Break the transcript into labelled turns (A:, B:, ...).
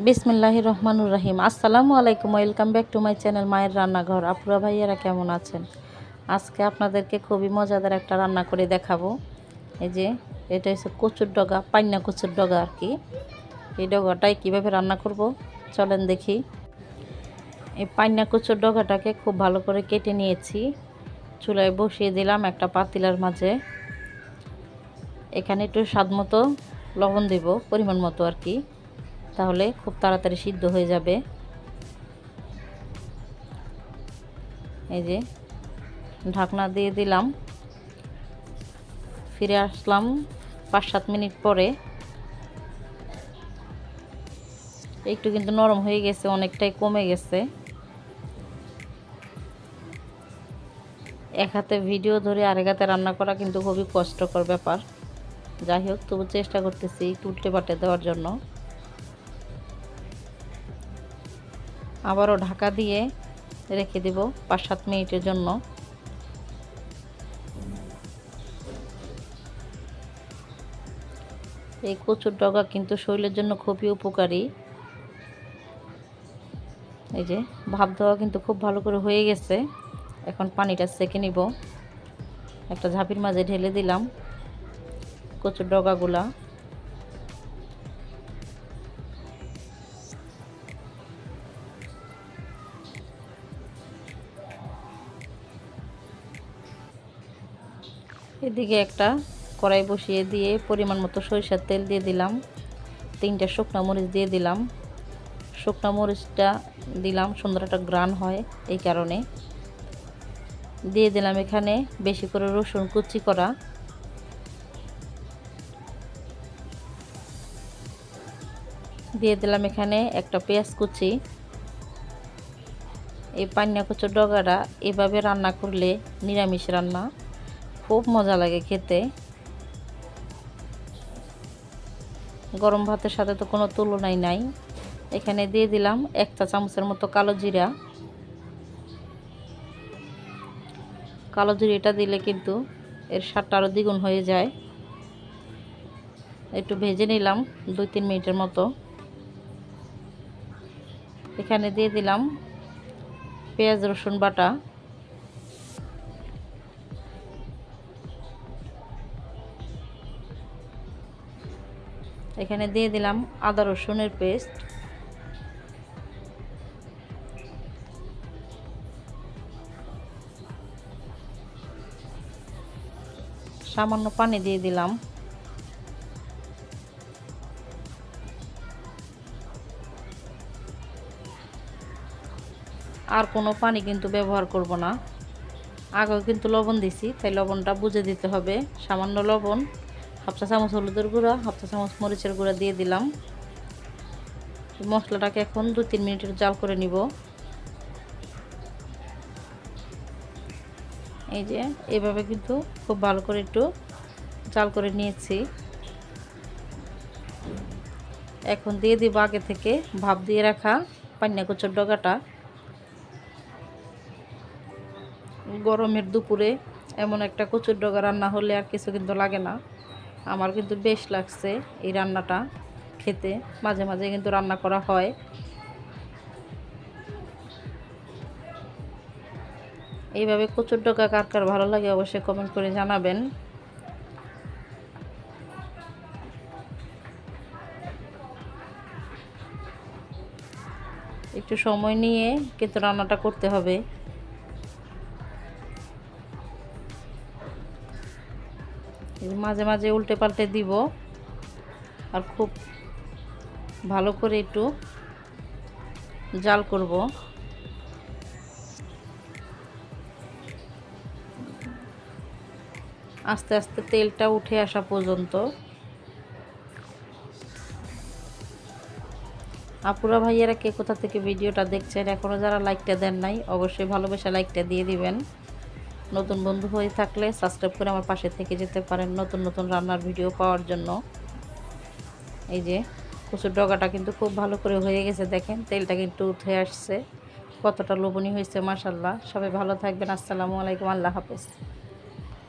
A: বিসমিল্লাহ রহমানুর রাহিম আসসালামু আলাইকুম, welcome back to my channel মায়ের রান্নাঘর। আপুরা ভাইয়েরা কেমন আছেন? আজকে আপনাদেরকে খুবই মজাদার একটা রান্না করে দেখাবো। এই যে, এটা হচ্ছে কচুর ডগা পান্না কচুর ডগা আর কি। এই ডগাটাই কীভাবে রান্না করব? চলেন দেখি। এই পান্না কচুর ডগাটাকে খুব ভালো করে কেটে নিয়েছি। চুলায় বসিয়ে দিলাম একটা পাতিলার মাঝে। এখানে একটু স্বাদ মতো লবণ দেব, পরিমাণ মতো আর কি। তাহলে খুব তাড়াতাড়ি সিদ্ধ হয়ে যাবে। এই যে ঢাকনা দিয়ে দিলাম। ফিরে আসলাম পাঁচ সাত মিনিট পরে। একটু কিন্তু নরম হয়ে গেছে, অনেকটাই কমে গেছে। এক হাতে ভিডিও ধরে আরেক হাতে রান্না করা কিন্তু খুবই কষ্টকর ব্যাপার। যাই হোক, তবু চেষ্টা করতেছি একটু উল্টে পাটে দেওয়ার জন্য। আবারও ঢাকা দিয়ে রেখে দেব পাঁচ সাত মিনিটের জন্য। এই কচুর ডগা কিন্তু শরীরের জন্য খুবই উপকারী। এই যে ভাব দেওয়া কিন্তু খুব ভালো করে হয়ে গেছে। এখন পানিটা সেকে নিব। একটা ঝাঁপির মাঝে ঢেলে দিলাম কচুর ডগাগুলা। এদিকে একটা কড়াই বসিয়ে দিয়ে পরিমাণ মতো সরিষার তেল দিয়ে দিলাম। তিনটা শুকনো মরিচ দিয়ে দিলাম। শুকনো মরিচটা দিলাম, সুন্দর একটা গ্রান হয় এই কারণে। দিয়ে দিলাম এখানে বেশি করে রসুন কুচি করা। দিয়ে দিলাম এখানে একটা পেঁয়াজ কুচি। এই পান্না কচুর ডগাটা এভাবে রান্না করলে নিরামিষ রান্না। খুব মজা লাগে খেতে। গরম ভাতের সাথে তো কোনো তুলনাই নাই। এখানে দিয়ে দিলাম এক চা চামচের মতো কালো জিরা। কালো জিরিটা দিলে কিন্তু এর স্বাদটা আরও দ্বিগুণ হয়ে যায়। একটু ভেজে নিলাম দুই তিন মিনিটের মতো। এখানে দিয়ে দিলাম পেঁয়াজ রসুন বাটা। এখানে দিয়ে দিলাম আদা রসুনের পেস্ট। সামান্য পানি দিয়ে দিলাম। আর কোনো পানি কিন্তু ব্যবহার করব না। আগেও কিন্তু লবণ দিছি, তাই লবণটা বুঝে দিতে হবে। সামান্য লবণ। হাফ চা চামচ হলুদের গুঁড়া হাফ চা চামচ মরিচের গুঁড়া দিয়ে দিলাম। মশলাটাকে এখন দু তিন মিনিটের জাল করে নিব। এই যে, এভাবে কিন্তু খুব ভালো করে একটু জাল করে নিয়েছি। এখন দিয়ে দিব আগে থেকে ভাপ দিয়ে রাখা পান্না কুচোর ডগাটা। গরমের দুপুরে এমন একটা কচুর ডগা রান্না হলে আর কিছু কিন্তু লাগে না। আমার কিন্তু বেশ লাগছে এই রান্নাটা খেতে। মাঝে মাঝে কিন্তু রান্না করা হয়। এইভাবে কচুর ডোকা কার কার ভালো লাগে অবশ্যই কমেন্ট করে জানাবেন। একটু সময় নিয়ে কিন্তু রান্নাটা করতে হবে। মাঝে মাঝে উল্টে পাল্টে দিব। আর খুব ভালো করে একটু জাল করব। আস্তে আস্তে তেলটা উঠে আসা পর্যন্ত। আপুরা ভাইয়েরা কে কোথা থেকে ভিডিওটা দেখছেন? এখনও যারা লাইকটা দেন নাই, অবশ্যই ভালোবাসা লাইকটা দিয়ে দিবেন। নতুন বন্ধু হয়ে থাকলে সাবস্ক্রাইব করে আমার পাশে থেকে যেতে পারেন নতুন নতুন রান্নার ভিডিও পাওয়ার জন্য। এই যে, কচুর ডগাটা কিন্তু খুব ভালো করে হয়ে গেছে, দেখেন, তেলটা কিন্তু উঠে আসছে। কতটা লোভনীয় হয়েছে মাসাল্লাহ সবাই ভালো থাকবেন, আসসালামু আলাইকুম, আল্লাহ হাফেজ।